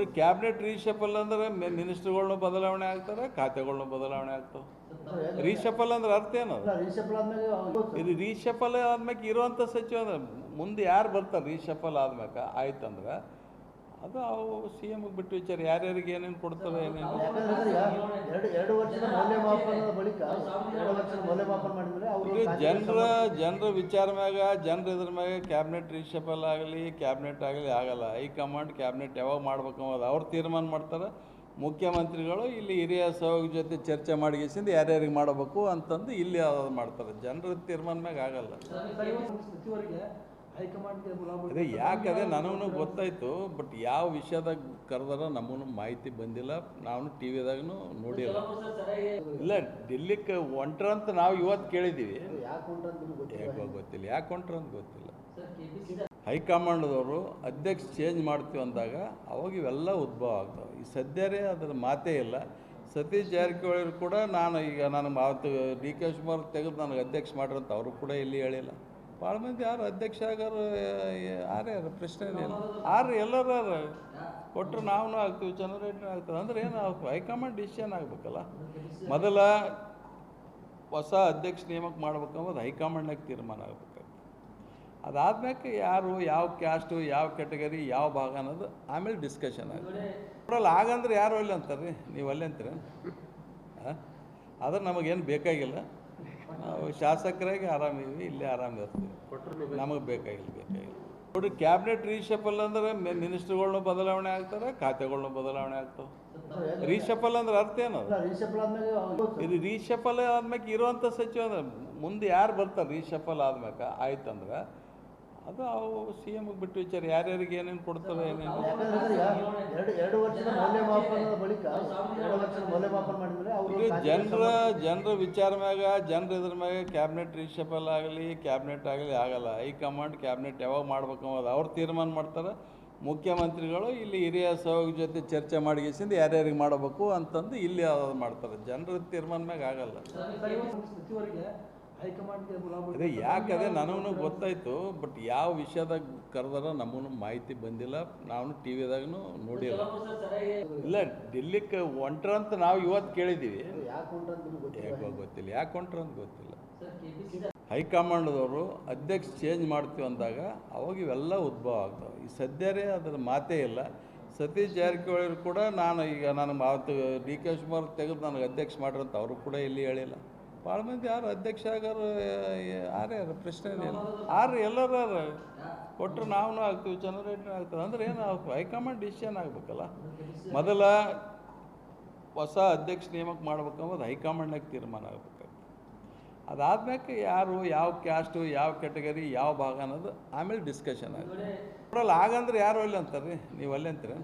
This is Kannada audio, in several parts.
ನೋಡ್ರಿ ಕ್ಯಾಬಿನೆಟ್ ರೀಶಫಲ್ ಅಂದ್ರೆ ಮಿನಿಸ್ಟರ್ಗಳ್ನು ಬದಲಾವಣೆ ಆಗ್ತಾರೆ ಖಾತೆಗಳ್ನು ಬದಲಾವಣೆ ಆಗ್ತಾವೆ. ರೀಶಫಲ್ ಅಂದ್ರೆ ಅರ್ಥ ಏನು? ಇದು ರೀಶಫಲ್ ಆದ್ಮೇಲೆ ಇರುವಂಥ ಸಚಿವ ಅಂದ್ರೆ ಮುಂದೆ ಯಾರು ಬರ್ತಾರೆ ರೀಶಫಲ್ ಆದ್ಮೇಲೆ ಆಯ್ತಂದ್ರೆ ಅದು ಅವು ಸಿ ಎಮ್ಗೆ ಬಿಟ್ಟು ವಿಚಾರ. ಯಾರ್ಯಾರಿಗೆ ಏನೇನು ಕೊಡ್ತಾರೆ ಏನೇನು ಎರಡು ಎರಡು ವರ್ಷದ ಮೌಲ್ಯಮಾಪನದ ಬಳಿಕ ಎರಡು ವರ್ಷದ ಮೌಲ್ಯಮಾಪನ ಮಾಡಿದ್ರೆ ಅವರು ಈಗ ಜನರ ಜನರ ವಿಚಾರ ಮ್ಯಾಗ ಜನರ ಇದ್ರ ಮ್ಯಾಗ ಕ್ಯಾಬಿನೆಟ್ ರೀಶಫಲ್ ಆಗಲಿ ಕ್ಯಾಬಿನೆಟ್ ಆಗಲಿ ಆಗಲ್ಲ. ಹೈಕಮಾಂಡ್ ಕ್ಯಾಬಿನೆಟ್ ಯಾವಾಗ ಮಾಡ್ಬೇಕು ಅನ್ನೋದು ಅವ್ರು ತೀರ್ಮಾನ ಮಾಡ್ತಾರೆ. ಮುಖ್ಯಮಂತ್ರಿಗಳು ಇಲ್ಲಿ ಹಿರಿಯ ಸಹಯೋಗ ಜೊತೆ ಚರ್ಚೆ ಮಾಡಿಗೆಸಿಂದ ಯಾರ್ಯಾರಿಗೆ ಮಾಡಬೇಕು ಅಂತಂದು ಇಲ್ಲಿ ಅದು ಮಾಡ್ತಾರೆ. ಜನರ ತೀರ್ಮಾನ ಮ್ಯಾಗ ಆಗಲ್ಲ. ಅದೇ ಯಾಕೆ ಅದೇ ನನಗೂ ಗೊತ್ತಾಯ್ತು ಬಟ್ ಯಾವ ವಿಷಯದಾಗ ಕರೆದಾರ ನಮಗೂ ಮಾಹಿತಿ ಬಂದಿಲ್ಲ. ನಾವು ಟಿ ವಿದಾಗೂ ನೋಡಿಲ್ಲ. ಇಲ್ಲ ಡೆಲ್ಲಿಗೆ ಹೊಂಟ್ರ ಅಂತ ನಾವು ಇವತ್ತು ಕೇಳಿದ್ದೀವಿ ಯಾಕೆ ಹೊಂಟ್ರ ಅಂತ ನಿಮ್ಗೆ ಗೊತ್ತಿಲ್ಲ? ಯಾಕೋ ಗೊತ್ತಿಲ್ಲ ಯಾಕೆ ಹೊಂಟ್ರ ಅಂತ ಗೊತ್ತಿಲ್ಲ. ಹೈಕಮಾಂಡ್ದವರು ಅಧ್ಯಕ್ಷ ಚೇಂಜ್ ಮಾಡ್ತೀವಿ ಅಂದಾಗ ಅವಾಗ ಇವೆಲ್ಲ ಉದ್ಭವ ಆಗ್ತವೆ. ಈ ಸದ್ಯರೇ ಅದರ ಮಾತೇ ಇಲ್ಲ. ಸತೀಶ್ ಜಾರಕಿಹೊಳಿ ಕೂಡ ನಾನು ಈಗ ನಾನು ಅವತ್ತು ಡಿ ಕೆ ಶಿವಕುಮಾರ್ ತೆಗೆದು ನನಗೆ ಅಧ್ಯಕ್ಷ ಮಾಡ್ರಂತ ಅವರು ಕೂಡ ಇಲ್ಲಿ ಹೇಳಿಲ್ಲ. ಭಾಳ ಮಂದಿ ಯಾರು ಅಧ್ಯಕ್ಷ ಆಗೋರು ಯಾರೇ ಯಾರು ಪ್ರಶ್ನೆ ಇಲ್ಲ. ಯಾರು ಎಲ್ಲರೂ ಕೊಟ್ಟರು ನಾವು ಆಗ್ತೀವಿ ಚಂದ್ರರೆಡ್ಡಿ ಆಗ್ತದೆ ಅಂದ್ರೆ ಏನು ಹೈಕಮಾಂಡ್ ಡಿಸಿಷನ್ ಆಗಬೇಕಲ್ಲ. ಮೊದಲ ಹೊಸ ಅಧ್ಯಕ್ಷ ನೇಮಕ ಮಾಡ್ಬೇಕಂಬುದು ಹೈಕಮಾಂಡ್ನಾಗ ತೀರ್ಮಾನ ಆಗ್ಬೇಕು. ಅದಾದ್ಮೇಲೆ ಯಾರು, ಯಾವ ಕ್ಯಾಸ್ಟು, ಯಾವ ಕ್ಯಾಟಗರಿ, ಯಾವ ಭಾಗ ಅನ್ನೋದು ಆಮೇಲೆ ಡಿಸ್ಕಷನ್ ಆಗುತ್ತೆ ನೋಡಲ್ಲ ಆಗಂದ್ರೆ ಯಾರು ಅಲ್ಲಿ ಅಂತಾರೆ ನೀವು ಅಲ್ಲಿ ಅಂತೀರ? ಆದ್ರೆ ನಮಗೇನು ಬೇಕಾಗಿಲ್ಲ. ನಾವು ಶಾಸಕರಾಗಿ ಆರಾಮಿದ್ವಿ ಇಲ್ಲೇ ಆರಾಮಿರ್ತೀವಿ ನಮಗೆ ಬೇಕಾಗಿಲ್ಲ ಬೇಕಾಗಿಲ್ಲ. ನೋಡಿ ಕ್ಯಾಬಿನೆಟ್ ರೀಶಫಲ್ ಅಂದ್ರೆ ಮಿನಿಸ್ಟರ್ಗಳನ್ನೂ ಬದಲಾವಣೆ ಆಗ್ತಾರೆ ಖಾತೆಗಳನ್ನೂ ಬದಲಾವಣೆ ಆಗ್ತವೆ. ರೀಶಫಲ್ ಅಂದ್ರೆ ಅರ್ಥ ಏನು ಇದು ರೀಶಫಲ್ ಆದ್ಮೇಲೆ ಇರುವಂಥ ಸಚಿವ ಅಂದ್ರೆ ಮುಂದೆ ಯಾರು ಬರ್ತಾರೆ ರೀಶಫಲ್ ಆದ್ಮೇಲೆ ಆಯ್ತಂದ್ರೆ ಅದು ಅವು ಸಿ ಎಮ್ಗೆ ಬಿಟ್ಟು ವಿಚಾರ. ಯಾರ್ಯಾರಿಗೆ ಏನೇನು ಕೊಡ್ತಾರೆ ಏನೇನು ಎರಡು ಎರಡು ವರ್ಷದ ಮೌಲ್ಯಮಾಪನದ ಬಳಿಕ ಎರಡು ವರ್ಷದ ಮೌಲ್ಯಮಾಪನ ಮಾಡಿದ್ರೆ ಅವರು ಜನರ ಜನರ ವಿಚಾರ ಮ್ಯಾಗ ಜನರ ಇದ್ರ ಮ್ಯಾಗ ಕ್ಯಾಬಿನೆಟ್ ರೀಶಫಲ್ ಆಗಲಿ ಕ್ಯಾಬಿನೆಟ್ ಆಗಲಿ ಆಗಲ್ಲ. ಹೈಕಮಾಂಡ್ ಕ್ಯಾಬಿನೆಟ್ ಯಾವಾಗ ಮಾಡ್ಬೇಕು ಅನ್ನೋದು ಅವ್ರು ತೀರ್ಮಾನ ಮಾಡ್ತಾರೆ. ಮುಖ್ಯಮಂತ್ರಿಗಳು ಇಲ್ಲಿ ಹಿರಿಯ ಸಹಯೋಗ ಜೊತೆ ಚರ್ಚೆ ಮಾಡಿಗೆಸಿಂದ ಯಾರ್ಯಾರಿಗೆ ಮಾಡಬೇಕು ಅಂತಂದು ಇಲ್ಲಿ ಮಾಡ್ತಾರೆ. ಜನರ ತೀರ್ಮಾನ ಮ್ಯಾಗ ಆಗಲ್ಲ. ಅದೇ ಯಾಕೆ ಅದೇ ನನಗೂ ಗೊತ್ತಾಯ್ತು ಬಟ್ ಯಾವ ವಿಷಯದಾಗ ಕರೆದಾರ ನಮಗೂ ಮಾಹಿತಿ ಬಂದಿಲ್ಲ. ನಾವು ಟಿ ವಿದಾಗೂ ನೋಡಿಲ್ಲ. ಇಲ್ಲ ಡೆಲ್ಲಿಗೆ ಹೊಂಟ್ರ ಅಂತ ನಾವು ಇವತ್ತು ಕೇಳಿದ್ದೀವಿ ಗೊತ್ತಿಲ್ಲ? ಯಾಕೋ ಗೊತ್ತಿಲ್ಲ ಯಾಕೆ ಹೊಂಟ್ರ ಅಂತ ಗೊತ್ತಿಲ್ಲ. ಹೈಕಮಾಂಡ್ದವರು ಅಧ್ಯಕ್ಷ ಚೇಂಜ್ ಮಾಡ್ತೀವಿ ಅಂದಾಗ ಅವಾಗ ಇವೆಲ್ಲ ಉದ್ಭವ ಆಗ್ತವೆ. ಈ ಸದ್ಯರೇ ಅದರ ಮಾತೇ ಇಲ್ಲ. ಸತೀಶ್ ಜಾರಕಿಹೊಳಿ ಕೂಡ ನಾನು ಈಗ ನನಗೆ ಅವತ್ತು ಡಿ ಕೆ ಶಿವಕುಮಾರ್ ತೆಗೆದು ನನಗೆ ಅಧ್ಯಕ್ಷ ಮಾಡ್ರಂತ ಅವರು ಕೂಡ ಇಲ್ಲಿ ಹೇಳಿಲ್ಲ. ಭಾಳ ಮಂದಿ ಯಾರು ಅಧ್ಯಕ್ಷ ಆಗೋರು ಯಾರೇ ಯಾರು, ಪ್ರಶ್ನೆ ಇಲ್ಲ. ಯಾರು ಎಲ್ಲರೂ ಕೊಟ್ಟರು ನಾವು ಆಗ್ತೀವಿ ಚಂದ್ರರೆಡ್ಡಿ ಆಗ್ತದೆ ಅಂದ್ರೆ ಏನು, ಹೈಕಮಾಂಡ್ ಡಿಸಿಷನ್ ಆಗಬೇಕಲ್ಲ. ಮೊದಲ ಹೊಸ ಅಧ್ಯಕ್ಷ ನೇಮಕ ಮಾಡ್ಬೇಕಂಬುದು ಹೈಕಮಾಂಡ್ನಾಗ ತೀರ್ಮಾನ ಆಗ್ಬೇಕಾಗ್ತದೆ ಅದಾದ್ಮೇಲೆ ಯಾರು, ಯಾವ ಕ್ಯಾಸ್ಟು, ಯಾವ ಕೆಟಗರಿ ಯಾವ ಭಾಗ ಅನ್ನೋದು ಆಮೇಲೆ ಡಿಸ್ಕಷನ್ ಆಗುತ್ತೆ. ನೋಡಲ್ಲ ಆಗಂದ್ರೆ ಯಾರು ಅಲ್ಲಿ ಅಂತಾರೆ? ರೀ ನೀವು ಅಲ್ಲಿ ಅಂತೀರ?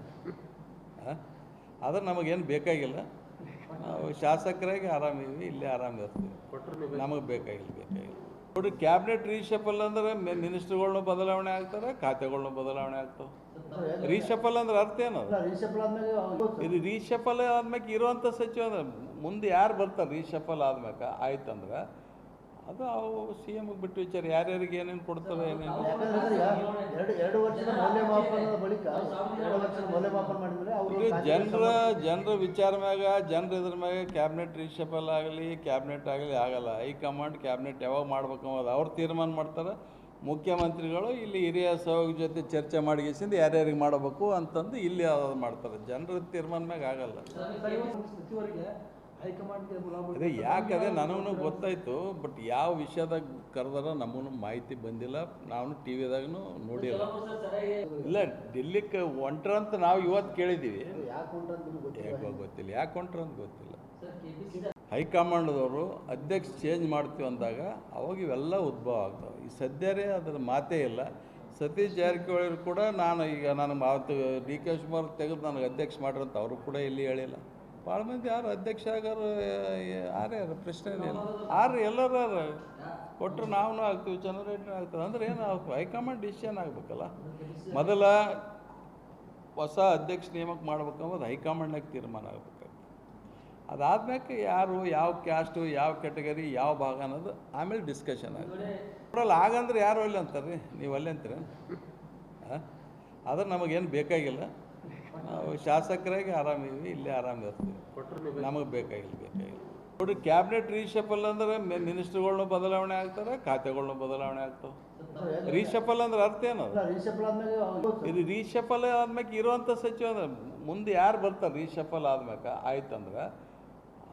ಆದ್ರೆ ನಮಗೇನು ಬೇಕಾಗಿಲ್ಲ. ನಾವು ಶಾಸಕರಾಗಿ ಆರಾಮಿದ್ವಿ ಇಲ್ಲೇ ಆರಾಮಿರ್ತೀವಿ ನಮಗೆ ಬೇಕಾಗಿಲ್ಲ ಬೇಕಾಗಿಲ್ಲ. ನೋಡಿ ಕ್ಯಾಬಿನೆಟ್ ರೀಶಫಲ್ ಅಂದ್ರೆ ಮಿನಿಸ್ಟ್ರುಗಳ್ನು ಬದಲಾವಣೆ ಆಗ್ತಾರೆ ಖಾತೆಗಳ್ನು ಬದಲಾವಣೆ ಆಗ್ತಾವೆ. ರೀಶಫಲ್ ಅಂದ್ರೆ ಅರ್ಥ ಏನು? ಇದು ರೀಶಫಲ್ ಆದ್ಮೇಲೆ ಇರುವಂಥ ಸಚಿವ ಅಂದ್ರೆ ಮುಂದೆ ಯಾರು ಬರ್ತಾರೆ ರೀಶಫಲ್ ಆದ್ಮೇಲೆ ಆಯ್ತಂದ್ರೆ ಅದು ಅವು ಸಿ ಎಮ್ಗೆ ಬಿಟ್ಟು ವಿಚಾರ. ಯಾರ್ಯಾರಿಗೆ ಏನೇನು ಕೊಡ್ತಾರೆ ಏನೇನು. ಎರಡು ಎರಡು ವರ್ಷದ ಮೌಲ್ಯಮಾಪನದ ಬಳಿಕ ಎರಡು ವರ್ಷದ ಮೌಲ್ಯಮಾಪನ ಮಾಡಿದ್ರೆ ಅವರು ಜನರ ಜನರ ವಿಚಾರ ಮ್ಯಾಗ ಜನರ ಇದ್ರ ಮ್ಯಾಗ ಕ್ಯಾಬಿನೆಟ್ ರಿಶಪಲ್ ಆಗಲಿ ಕ್ಯಾಬಿನೆಟ್ ಆಗಲಿ ಆಗಲ್ಲ. ಹೈಕಮಾಂಡ್ ಕ್ಯಾಬಿನೆಟ್ ಯಾವಾಗ ಮಾಡ್ಬೇಕು ಅನ್ನೋದು ಅವ್ರು ತೀರ್ಮಾನ ಮಾಡ್ತಾರೆ. ಮುಖ್ಯಮಂತ್ರಿಗಳು ಇಲ್ಲಿ ಹಿರಿಯ ಸಹಯೋಗ ಜೊತೆ ಚರ್ಚೆ ಮಾಡಿಗೆಸಿಂದ ಯಾರ್ಯಾರಿಗೆ ಮಾಡಬೇಕು ಅಂತಂದು ಇಲ್ಲಿ ಮಾಡ್ತಾರೆ. ಜನರ ತೀರ್ಮಾನ ಮ್ಯಾಗ ಆಗಲ್ಲ. ಅದೇ ಯಾಕೆ ಅದೇ ನನಗೂ ಗೊತ್ತಾಯ್ತು ಬಟ್ ಯಾವ ವಿಷಯದಾಗ ಕರೆದಾರ ನಮಗೂ ಮಾಹಿತಿ ಬಂದಿಲ್ಲ. ನಾವು ಟಿ ವಿದಾಗೂ ನೋಡಿಲ್ಲ. ಇಲ್ಲ ಡೆಲ್ಲಿಗೆ ಹೊಂಟ್ರ ಅಂತ ನಾವು ಇವತ್ತು ಕೇಳಿದ್ದೀವಿ ಗೊತ್ತಿಲ್ಲ? ಯಾಕೋ ಹೊಂಟ್ರ ಅಂತ ಗೊತ್ತಿಲ್ಲ. ಹೈಕಮಾಂಡ್ದವರು ಅಧ್ಯಕ್ಷ ಚೇಂಜ್ ಮಾಡ್ತೀವಿ ಅಂದಾಗ ಅವಾಗ ಇವೆಲ್ಲ ಉದ್ಭವ ಆಗ್ತವೆ. ಈ ಸದ್ಯರೇ ಅದರ ಮಾತೇ ಇಲ್ಲ. ಸತೀಶ್ ಜಾರಕಿಹೊಳಿ ಕೂಡ ನಾನು ಈಗ ನಾನು ಮಾತು ಡಿ ಕೆ ಶಿವಕುಮಾರ್ ತೆಗೆದು ನನಗೆ ಅಧ್ಯಕ್ಷ ಮಾಡ್ರಂತ ಅವರು ಕೂಡ ಇಲ್ಲಿ ಹೇಳಿಲ್ಲ. ಭಾಳ ಮಂದಿ ಯಾರು ಅಧ್ಯಕ್ಷ ಆಗೋರು ಯಾರೇ ಯಾರು, ಪ್ರಶ್ನೆ ಇಲ್ಲ. ಆರು ಎಲ್ಲರೂ ಕೊಟ್ಟರು ನಾವು ಆಗ್ತೀವಿ ಚಂದ್ರರೆಡ್ಡಿ ಆಗ್ತದೆ ಅಂದ್ರೆ ಏನು ಹೈಕಮಾಂಡ್ ಡಿಸಿಷನ್ ಆಗಬೇಕಲ್ಲ. ಮೊದಲ ಹೊಸ ಅಧ್ಯಕ್ಷ ನೇಮಕ ಮಾಡ್ಬೇಕಂಬುದು ಹೈಕಮಾಂಡ್ನಾಗ ತೀರ್ಮಾನ ಆಗ್ಬೇಕಾಗ್ತದೆ. ಅದಾದ್ಮೇಲೆ ಯಾರು, ಯಾವ ಕ್ಯಾಸ್ಟು, ಯಾವ ಕ್ಯಾಟಗರಿ, ಯಾವ ಭಾಗ ಅನ್ನೋದು ಆಮೇಲೆ ಡಿಸ್ಕಷನ್ ಆಗುತ್ತೆ ನೋಡಲ್ಲ ಆಗಂದ್ರೆ ಯಾರು ಒಲ್ಲೆ ಅಂತಾರೆ? ನೀವು ಅಲ್ಲೇ ಅಂತೀರ? ಆದ್ರೆ ನಮಗೇನು ಬೇಕಾಗಿಲ್ಲ. ನಾವು ಶಾಸಕರಾಗಿ ಆರಾಮಿದ್ವಿ ಇಲ್ಲೇ ಆರಾಮಿರ್ತೀವಿ ನಮಗೆ ಬೇಕಾಗಿಲ್ಲ ಬೇಕಾಗಿಲ್ಲ. ನೋಡಿ ಕ್ಯಾಬಿನೆಟ್ ರೀಶಫಲ್ ಅಂದ್ರೆ ಮಿನಿಸ್ಟ್ರುಗಳ್ನು ಬದಲಾವಣೆ ಆಗ್ತಾರೆ ಖಾತೆಗಳ್ನು ಬದಲಾವಣೆ ಆಗ್ತವೆ. ರೀಶಫಲ್ ಅಂದ್ರೆ ಅರ್ಥ ಏನು ಇದು ರೀಶಫಲ್ ಆದ್ಮೇಲೆ ಇರುವಂಥ ಸಚಿವ ಅಂದ್ರೆ ಮುಂದೆ ಯಾರು ಬರ್ತಾರೆ? ರೀಶಫಲ್ ಆದ್ಮೇಲೆ ಆಯ್ತಂದ್ರೆ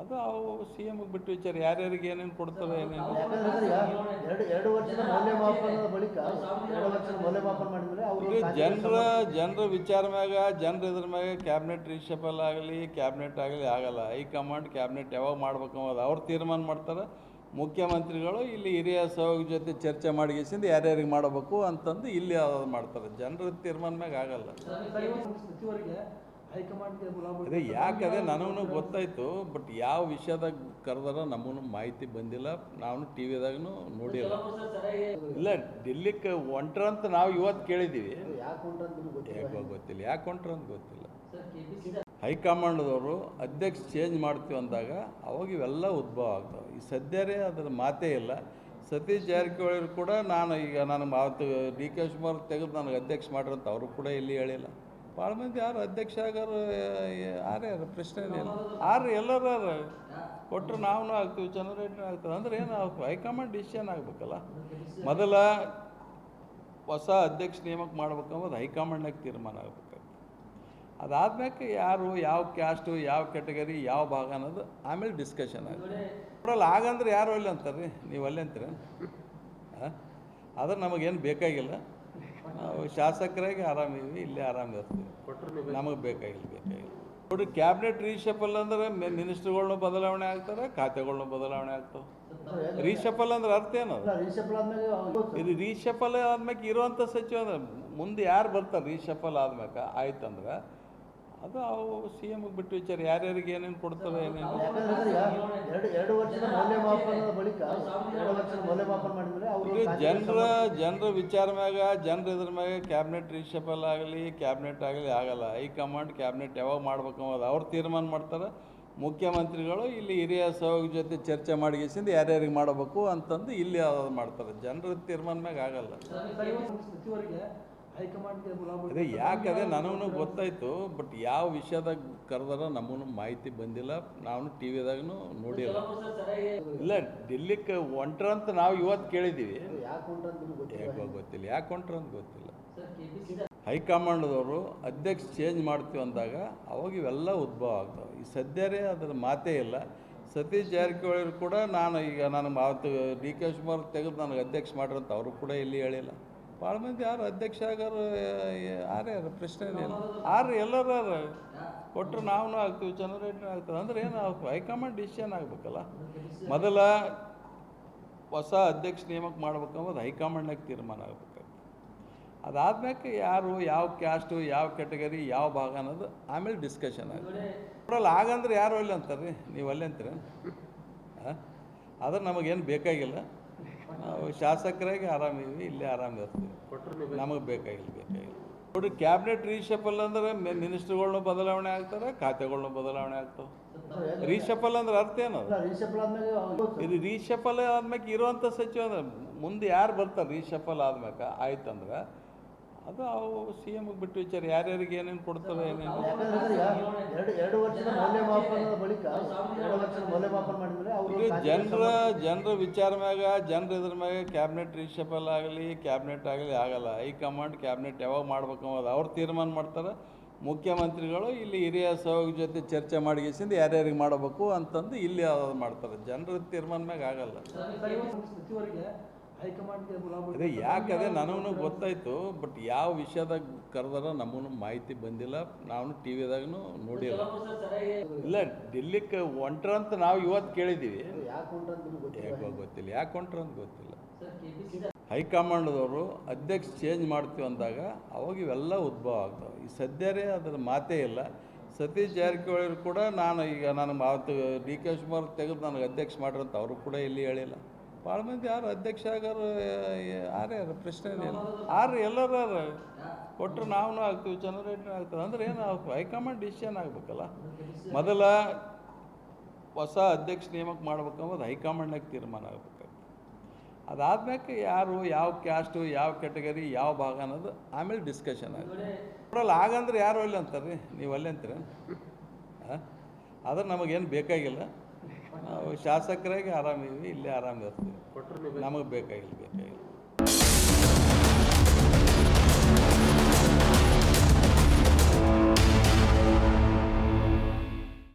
ಅದು ಅವು ಸಿ ಎಮ್ಗೆ ಬಿಟ್ಟು ವಿಚಾರ. ಯಾರ್ಯಾರಿಗೆ ಏನೇನು ಕೊಡ್ತಾರೆ ಏನೇನು ಎರಡು ಎರಡು ವರ್ಷದ ಮೌಲ್ಯಮಾಪನದ ಬಳಿಕ ಎರಡು ವರ್ಷದ ಮೌಲ್ಯಮಾಪನ ಮಾಡಿದ್ರೆ ಅವರು ಈಗ ಜನರ ಜನರ ವಿಚಾರ ಮ್ಯಾಗ ಜನರ ಇದ್ರ ಮ್ಯಾಗ ಕ್ಯಾಬಿನೆಟ್ ರೀಶಫಲ್ ಆಗಲಿ ಕ್ಯಾಬಿನೆಟ್ ಆಗಲಿ ಆಗಲ್ಲ. ಹೈಕಮಾಂಡ್ ಕ್ಯಾಬಿನೆಟ್ ಯಾವಾಗ ಮಾಡ್ಬೇಕು ಅನ್ನೋದು ಅವ್ರು ತೀರ್ಮಾನ ಮಾಡ್ತಾರೆ. ಮುಖ್ಯಮಂತ್ರಿಗಳು ಇಲ್ಲಿ ಹಿರಿಯ ಸಹಯೋಗ ಜೊತೆ ಚರ್ಚೆ ಮಾಡಿಗೆಸಿಂದ ಯಾರ್ಯಾರಿಗೆ ಮಾಡಬೇಕು ಅಂತಂದು ಇಲ್ಲಿ ಅದು ಮಾಡ್ತಾರೆ. ಜನರ ತೀರ್ಮಾನ ಮ್ಯಾಗ ಆಗಲ್ಲ. ಅದೇ ಯಾಕಂದ್ರೆ ಅದೇ ನನಗೂ ಗೊತ್ತಾಯ್ತು ಬಟ್ ಯಾವ ವಿಷಯದಾಗ ಕರೆದಾರ ನಮಗೂ ಮಾಹಿತಿ ಬಂದಿಲ್ಲ. ನಾವು ಟಿ ವಿದಾಗೂ ನೋಡಿಲ್ಲ. ಇಲ್ಲ ಡೆಲ್ಲಿಗೆ ಹೊಂಟ್ರಂತ ನಾವು ಇವತ್ತು ಕೇಳಿದ್ದೀವಿ ಹೊಂಟ್ರ ಅಂತ ಗೊತ್ತಿಲ್ಲ. ಯಾಕೋ ಹೊಂಟ್ರ ಅಂತ ಗೊತ್ತಿಲ್ಲ. ಹೈಕಮಾಂಡ್ದವರು ಅಧ್ಯಕ್ಷ ಚೇಂಜ್ ಮಾಡ್ತೀವಿ ಅಂದಾಗ ಅವಾಗ ಇವೆಲ್ಲ ಉದ್ಭವ ಆಗ್ತವೆ. ಈ ಸದ್ಯರೇ ಅದ್ರ ಮಾತೇ ಇಲ್ಲ. ಸತೀಶ್ ಜಾರಕಿಹೊಳಿ ಕೂಡ ನಾನು ಈಗ ನಾನು ಅವತ್ತು ಡಿ ಕೆ ಶಿವಕುಮಾರ್ ತೆಗೆದು ನನಗೆ ಅಧ್ಯಕ್ಷ ಮಾಡ್ರಿ ಅಂತ ಅವರು ಕೂಡ ಇಲ್ಲಿ ಹೇಳಿಲ್ಲ. ಭಾಳ ಮಂದಿ ಯಾರು ಅಧ್ಯಕ್ಷ ಆಗೋರು ಯಾರೇ ಯಾರು? ಪ್ರಶ್ನೆ ಇಲ್ಲ. ಆರು ಎಲ್ಲರೂ ಕೊಟ್ಟರು ನಾವು ಆಗ್ತೀವಿ ಜನರೇಟ್ರ್ ಆಗ್ತದೆ ಅಂದ್ರೆ ಏನು ಹೈಕಮಾಂಡ್ ಡಿಸಿಷನ್ ಆಗಬೇಕಲ್ಲ. ಮೊದಲ ಹೊಸ ಅಧ್ಯಕ್ಷ ನೇಮಕ ಮಾಡ್ಬೇಕಂಬುದು ಹೈಕಮಾಂಡ್ನಾಗ ತೀರ್ಮಾನ ಆಗ್ಬೇಕಾಗ್ತದೆ ಅದಾದ್ಮೇಲೆ ಯಾರು, ಯಾವ ಕ್ಯಾಸ್ಟು, ಯಾವ ಕ್ಯಾಟಗರಿ, ಯಾವ ಭಾಗ ಅನ್ನೋದು ಆಮೇಲೆ ಡಿಸ್ಕಷನ್ ಆಗುತ್ತೆ. ನೋಡಲ್ಲ ಆಗಂದ್ರೆ ಯಾರು ಅಲ್ಲಿ ಅಂತಾರೆ? ನೀವು ಅಲ್ಲಿ ಅಂತೀರ? ಆದ್ರೆ ನಮಗೇನು ಬೇಕಾಗಿಲ್ಲ. ಶಾಸಕರಾಗಿ ಆರಾಮಿದ್ವಿ ಇಲ್ಲೇ ಆರಾಮಿರ್ತೀವಿ ನಮಗೆ ಬೇಕಾಗಿಲ್ಲ ಬೇಕಾಗಿಲ್ಲ. ನೋಡಿ ಕ್ಯಾಬಿನೆಟ್ ರೀಶಫಲ್ ಅಂದ್ರೆ ಮಿನಿಸ್ಟ್ರುಗಳ್ನು ಬದಲಾವಣೆ ಆಗ್ತಾರೆ ಖಾತೆಗಳ್ನು ಬದಲಾವಣೆ ಆಗ್ತಾವೆ? ರೀಶಫಲ್ ಅಂದ್ರೆ ಅರ್ಥ ಏನು? ಇದು ರೀಶಫಲ್ ಆದ್ಮೇಲೆ ಇರುವಂಥ ಸಚಿವ ಅಂದ್ರೆ ಮುಂದೆ ಯಾರು ಬರ್ತಾರೆ ರೀಶಫಲ್ ಆದ್ಮೇಲೆ ಆಯ್ತಂದ್ರೆ ಅದು ಅವು ಸಿ ಎಮ್ಗೆ ಬಿಟ್ಟು ವಿಚಾರ. ಯಾರ್ಯಾರಿಗೆ ಏನೇನು ಕೊಡ್ತಾರೆ ಏನೇನು ಎರಡು ಎರಡು ವರ್ಷದ ಮೌಲ್ಯಮಾಪನದ ಬಳಿಕ ಎರಡು ವರ್ಷದ ಮೌಲ್ಯಮಾಪನ ಮಾಡಿದ್ರೆ ಅವರು ಈಗ ಜನರ ಜನರ ವಿಚಾರ ಮ್ಯಾಗ ಜನರ ಇದ್ರ ಮ್ಯಾಗ ಕ್ಯಾಬಿನೆಟ್ ರೀಶಫಲ್ ಆಗಲಿ ಕ್ಯಾಬಿನೆಟ್ ಆಗಲಿ ಆಗಲ್ಲ. ಹೈಕಮಾಂಡ್ ಕ್ಯಾಬಿನೆಟ್ ಯಾವಾಗ ಮಾಡ್ಬೇಕು ಅನ್ನೋದು ಅವ್ರು ತೀರ್ಮಾನ ಮಾಡ್ತಾರೆ. ಮುಖ್ಯಮಂತ್ರಿಗಳು ಇಲ್ಲಿ ಹಿರಿಯ ಸಹಯೋಗ ಜೊತೆ ಚರ್ಚೆ ಮಾಡಿಗೆಸಿಂದ ಯಾರ್ಯಾರಿಗೆ ಮಾಡಬೇಕು ಅಂತಂದು ಇಲ್ಲಿ ಮಾಡ್ತಾರೆ. ಜನರ ತೀರ್ಮಾನ ಮ್ಯಾಗ ಆಗಲ್ಲ. ಅದೇ ಯಾಕೆ ಅದೇ ನನಗೂ ಗೊತ್ತಾಯ್ತು ಬಟ್ ಯಾವ ವಿಷಯದಾಗ ಕರೆದಾರ ನಮಗೂ ಮಾಹಿತಿ ಬಂದಿಲ್ಲ. ನಾವು ಟಿ ವಿದಾಗೂ ನೋಡಿಲ್ಲ. ಇಲ್ಲ ಡೆಲ್ಲಿಗೆ ನಾವು ಇವತ್ತು ಕೇಳಿದ್ದೀವಿ. ಹೊಂಟ್ರ ಅಂತ ನಿಮ್ಗೆ ಗೊತ್ತಿಲ್ಲ? ಯಾಕೋ ಗೊತ್ತಿಲ್ಲ ಯಾಕೆ ಹೊಂಟ್ರ ಅಂತ ಗೊತ್ತಿಲ್ಲ. ಹೈಕಮಾಂಡ್ದವರು ಅಧ್ಯಕ್ಷ ಚೇಂಜ್ ಮಾಡ್ತೀವಿ ಅಂದಾಗ ಅವಾಗ ಇವೆಲ್ಲ ಉದ್ಭವ ಆಗ್ತವೆ. ಈ ಸದ್ಯರೇ ಅದ್ರ ಮಾತೇ ಇಲ್ಲ. ಸತೀಶ್ ಜಾರಕಿಹೊಳಿ ಕೂಡ ನಾನು ಈಗ ನನಗೆ ಅವತ್ತು ಡಿ ಕೆ ಶಿವಕುಮಾರ್ ತೆಗೆದು ನನಗೆ ಅಧ್ಯಕ್ಷ ಮಾಡಿರಂತ ಅವರು ಕೂಡ ಇಲ್ಲಿ ಹೇಳಿಲ್ಲ. ಭಾಳ ಮಂದಿ ಯಾರು ಅಧ್ಯಕ್ಷ ಆಗೋರು ಯಾರೇ ಯಾರು ಪ್ರಶ್ನೆನೇ ಇಲ್ಲ. ಯಾರು ಎಲ್ಲರೂ ಕೊಟ್ಟರು ನಾವು ಆಗ್ತೀವಿ ಜನರೇಟ್ರ್ ಆಗ್ತದೆ ಅಂದ್ರೆ ಏನು ಹೈಕಮಾಂಡ್ ಡಿಸಿಷನ್ ಆಗಬೇಕಲ್ಲ. ಮೊದಲ ಹೊಸ ಅಧ್ಯಕ್ಷ ನೇಮಕ ಮಾಡ್ಬೇಕಂಬುದು ಹೈಕಮಾಂಡ್ನಾಗ ತೀರ್ಮಾನ ಆಗ್ಬೇಕಾಗ್ತದೆ. ಅದಾದ್ಮೇಲೆ ಯಾರು, ಯಾವ ಕ್ಯಾಸ್ಟು ಯಾವ ಕ್ಯಾಟಗರಿ ಯಾವ ಭಾಗ ಅನ್ನೋದು ಆಮೇಲೆ ಡಿಸ್ಕಷನ್ ಆಗುತ್ತೆ ನೋಡಲ್ಲ ಆಗಂದ್ರೆ ಯಾರು ಅಲ್ಲಿ ಅಂತಾರೆ? ನೀವು ಅಲ್ಲಿ ಅಂತೀರ? ಆದ್ರೆ ನಮಗೇನು ಬೇಕಾಗಿಲ್ಲ. ನಾವು ಶಾಸಕರಾಗಿ ಆರಾಮಿದ್ವಿ ಇಲ್ಲೇ ಆರಾಮಿರ್ತೀವಿ ನಮಗೆ ಬೇಕಾಗಿಲ್ಲ ಬೇಕಾಗಿಲ್ಲ ನೋಡಿ ಕ್ಯಾಬಿನೆಟ್ ರೀಶಫಲ್ ಅಂದ್ರೆ ಮಿನಿಸ್ಟ್ರುಗಳ್ನು ಬದಲಾವಣೆ ಆಗ್ತಾರೆ ಖಾತೆಗಳ್ನು ಬದಲಾವಣೆ ಆಗ್ತಾವೆ. ರೀಶಫಲ್ ಅಂದ್ರೆ ಅರ್ಥ ಏನು? ಇದು ರೀಶಫಲ್ ಆದ್ಮೇಲೆ ಇರುವಂಥ ಸಚಿವ ಅಂದ್ರೆ ಮುಂದೆ ಯಾರು ಬರ್ತಾರೆ ರೀಶಫಲ್ ಆದ್ಮೇಲೆ ಆಯ್ತಂದ್ರೆ ಅದು ಅವು ಸಿ ಎಮ್ಗೆ ಬಿಟ್ಟು ವಿಚಾರ. ಯಾರ್ಯಾರಿಗೆ ಏನೇನು ಕೊಡ್ತಾರೆ ಏನೇನು ಎರಡು ಎರಡು ವರ್ಷದ ಮೌಲ್ಯಮಾಪನದ ಬಳಿಕ ಎರಡು ವರ್ಷದ ಮೌಲ್ಯಮಾಪನ ಮಾಡಿದ್ರೆ ಅವರು ಈಗ ಜನರ ಜನರ ವಿಚಾರ ಮ್ಯಾಗ ಜನರ ಇದ್ರ ಮ್ಯಾಗ ಕ್ಯಾಬಿನೆಟ್ ರೀಶಫಲ್ ಆಗಲಿ ಕ್ಯಾಬಿನೆಟ್ ಆಗಲಿ ಆಗಲ್ಲ. ಹೈಕಮಾಂಡ್ ಕ್ಯಾಬಿನೆಟ್ ಯಾವಾಗ ಮಾಡ್ಬೇಕು ಅನ್ನೋದು ಅವ್ರು ತೀರ್ಮಾನ ಮಾಡ್ತಾರೆ. ಮುಖ್ಯಮಂತ್ರಿಗಳು ಇಲ್ಲಿ ಹಿರಿಯ ಸಹಯೋಗ ಜೊತೆ ಚರ್ಚೆ ಮಾಡಿಗೆಸಿಂದ ಯಾರ್ಯಾರಿಗೆ ಮಾಡಬೇಕು ಅಂತಂದು ಇಲ್ಲಿ ಅದು ಮಾಡ್ತಾರೆ. ಜನರ ತೀರ್ಮಾನ ಮ್ಯಾಗ ಆಗಲ್ಲ. ಅದೇ ಯಾಕೆ ಅದೇ ನನಗೂ ಗೊತ್ತಾಯ್ತು ಬಟ್ ಯಾವ ವಿಷಯದಾಗ ಕರೆದಾರ ನಮಗೂ ಮಾಹಿತಿ ಬಂದಿಲ್ಲ. ನಾವು ಟಿ ವಿದಾಗೂ ನೋಡಿಲ್ಲ. ಇಲ್ಲ ಡೆಲ್ಲಿಗೆ ಹೊಂಟ್ರಂತ ನಾವು ಇವತ್ತು ಕೇಳಿದ್ದೀವಿ ಹೊಂಟ್ರ ಅಂತ ಗೊತ್ತಿಲ್ಲ? ಯಾಕೋ ಹೊಂಟ್ರ ಅಂತ ಗೊತ್ತಿಲ್ಲ. ಹೈಕಮಾಂಡ್ದವರು ಅಧ್ಯಕ್ಷ ಚೇಂಜ್ ಮಾಡ್ತೀವಿ ಅಂದಾಗ ಅವಾಗ ಇವೆಲ್ಲ ಉದ್ಭವ ಆಗ್ತವೆ. ಈ ಸದ್ಯರೇ ಅದ್ರ ಮಾತೇ ಇಲ್ಲ. ಸತೀಶ್ ಜಾರಕಿಹೊಳಿ ಕೂಡ ನಾನು ಈಗ ನಾನು ಅವತ್ತು ಡಿ ಕೆ ಶಿವಕುಮಾರ್ ತೆಗೆದು ನನಗೆ ಅಧ್ಯಕ್ಷ ಮಾಡ್ರಿ ಅಂತ ಅವರು ಕೂಡ ಇಲ್ಲಿ ಹೇಳಿಲ್ಲ. ಭಾಳ ಮಂದಿ ಯಾರು ಅಧ್ಯಕ್ಷ ಆಗೋರು ಯಾರೇ ಯಾರು ಪ್ರಶ್ನೆ ಇಲ್ಲ. ಯಾರು ಎಲ್ಲರೂ ಕೊಟ್ಟರು ನಾವು ಆಗ್ತೀವಿ, ಜನರೇಟ್ರ್ ಆಗ್ತದೆ ಅಂದ್ರೆ ಏನು ಹೈಕಮಾಂಡ್ ಡಿಸಿಷನ್ ಆಗಬೇಕಲ್ಲ. ಮೊದಲ ಹೊಸ ಅಧ್ಯಕ್ಷ ನೇಮಕ ಮಾಡ್ಬೇಕಂಬುದು ಹೈಕಮಾಂಡ್ನಾಗ ತೀರ್ಮಾನ ಆಗ್ಬೇಕು. ಅದಾದ್ಮೇಲೆ ಯಾರು, ಯಾವ ಕ್ಯಾಸ್ಟು, ಯಾವ ಕ್ಯಾಟಗರಿ, ಯಾವ ಭಾಗ ಅನ್ನೋದು ಆಮೇಲೆ ಡಿಸ್ಕಷನ್ ಆಗುತ್ತೆ ನೋಡಲ್ಲ ಆಗಂದ್ರೆ ಯಾರು ಅಲ್ಲಿ ಅಂತಾರೆ ನೀವು ಅಲ್ಲಿ ಅಂತೀರ? ಆದ್ರೆ ನಮಗೇನು ಬೇಕಾಗಿಲ್ಲ. ಶಾಸಕರಾಗಿ ಆರಾಮಿದ್ವಿ ಇಲ್ಲೇ ಆರಾಮಿರ್ತೀವಿ. ನಮಗೆ ಬೇಕಾಗಿಲ್ಲ ಬೇಕಾಗಿಲ್ಲ